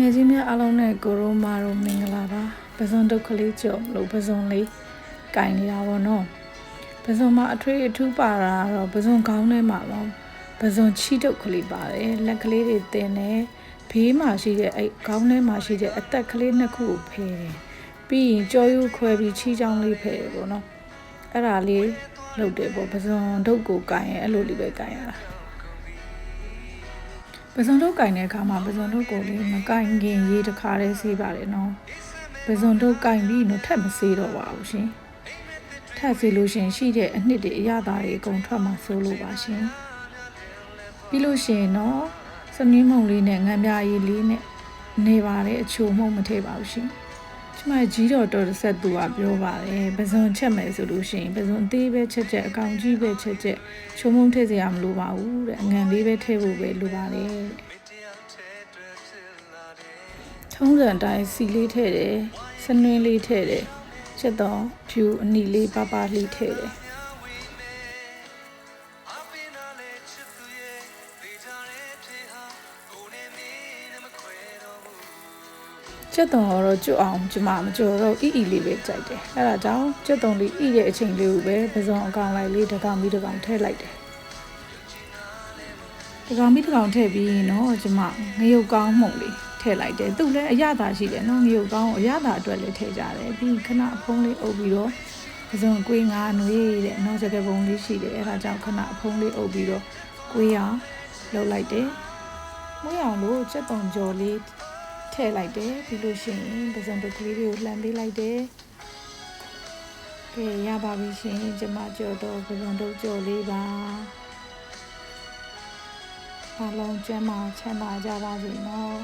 ငယ်ချင်းများအားလုံးနဲ့ကိုရိုမာတို့မင်္ဂလာပါပဇွန်ဒုက္ခလေးကြော်လို့ပဇွန်လေးကင်နေတာပေါ့နော်ပဇွန်မှာအထွေးအထူးပါတာကတော့ပဇွန်ကောင်းထဲမှာပေါ့ပဇွန်ချီတုတ်ကလေးပါတယ်လက်ကလေးတွေတင်တယ်ဘေးမှာရှိတဲ့အဲ့ခေါင်းထဲမှာရှိတဲ့အသက်ကလေးနှစ်ခုကိုဖယ်တယ်ပြီးရင်ကြောယူခွဲပြီးချီချောင်းလေးဖယ်တယ်ပေါ့နော်အဲ့ဒါလေးလုပ်တယ်ပေါ့ပဇွန်ဒုတ်ကိုကင်ရဲ့အဲ့လိုလေးပဲကင်ရတာ ပဇွန်တို့ကင်တဲ့အခါမှာပဇွန်တို့ကိုလေးမကင်ခင်ရေးတစ်ခါတည်းဆေးပါတယ်နော်ပဇွန်တို့ကင်ပြီးတော့ထပ်မဆေးတော့ပါဘူးရှင်ထပ်ဆေးလို့ရှင်ရှိတဲ့အနှစ်တွေအရသာတွေအကုန်ထွက်မှာစိုးလို့ပါရှင်ပြီးလို့ရှင်နော်စနင်းမုံလေးနဲ့ငံပြားရည်လေးနဲ့နေပါတယ်အချိုမှုန့်မထည့်ပါဘူးရှင် ကျမကြီးတော်တော်တစ်ဆက်သူကပြောပါတယ်ပဇွန်ချက်မယ်ဆိုလို့ရှိရင်ပဇွန်သေးပဲချက်ချက်အကောင်ကြီးပဲချက်ချက်ချိုးမုံထည့်စရာမလိုပါဘူးတဲ့အငံလေးပဲထည့်ဖို့ပဲလိုပါတယ်တဲ့ထုံးစံအတိုင်းစီလေးထည့်တယ်စနွင်းလေးထည့်တယ်ချက်တော့ဖြူအနီလေးပါပါလေးထည့်တယ် က်တုံတော့ကျွတ်အောင်ကျမမကြော်တော့အီအီလေးပဲကြိုက်တယ်အဲ့ဒါကြောင့်ချက်တုံလေးအီရဲ့အချိန်လေးကိုပဲပစုံအကောင်လိုက်လေးတစ်ကောင်ပြီးတစ်ကောင်ထည့်လိုက်တယ်တစ်ကောင်ပြီးတစ်ကောင်ထည့်ပြီးရင်တော့ကျမငရုတ်ကောင်းမှုန့်လေးထည့်လိုက်တယ်သူလည်းအရသာရှိတယ်နော်ငရုတ်ကောင်းကိုအရသာအတွက်လည်းထည့်ကြတယ်ပြီးခဏအဖုံးလေးအုပ်ပြီးတော့ပစုံကွေးငါနွေးတဲ့နော်စကပုံလေးရှိတယ်အဲ့ဒါကြောင့်ခဏအဖုံးလေးအုပ်ပြီးတော့ကွေးအောင်လုပ်လိုက်တယ်မွေးအောင်လို့ချက်တုံကြော်လေး ထည့်လိုက်တယ်ပြီးလို့ရှိရင်ပစုံတုပ်ကလေးတွေကိုလှမ်းပေးလိုက်တယ်ကဲရပါပြီရှင်ကျမကြော်တော့ပစုံတုပ်ကြော်လေးပါအားလုံးကျမ်းမာချမ်းသာကြပါစေနော်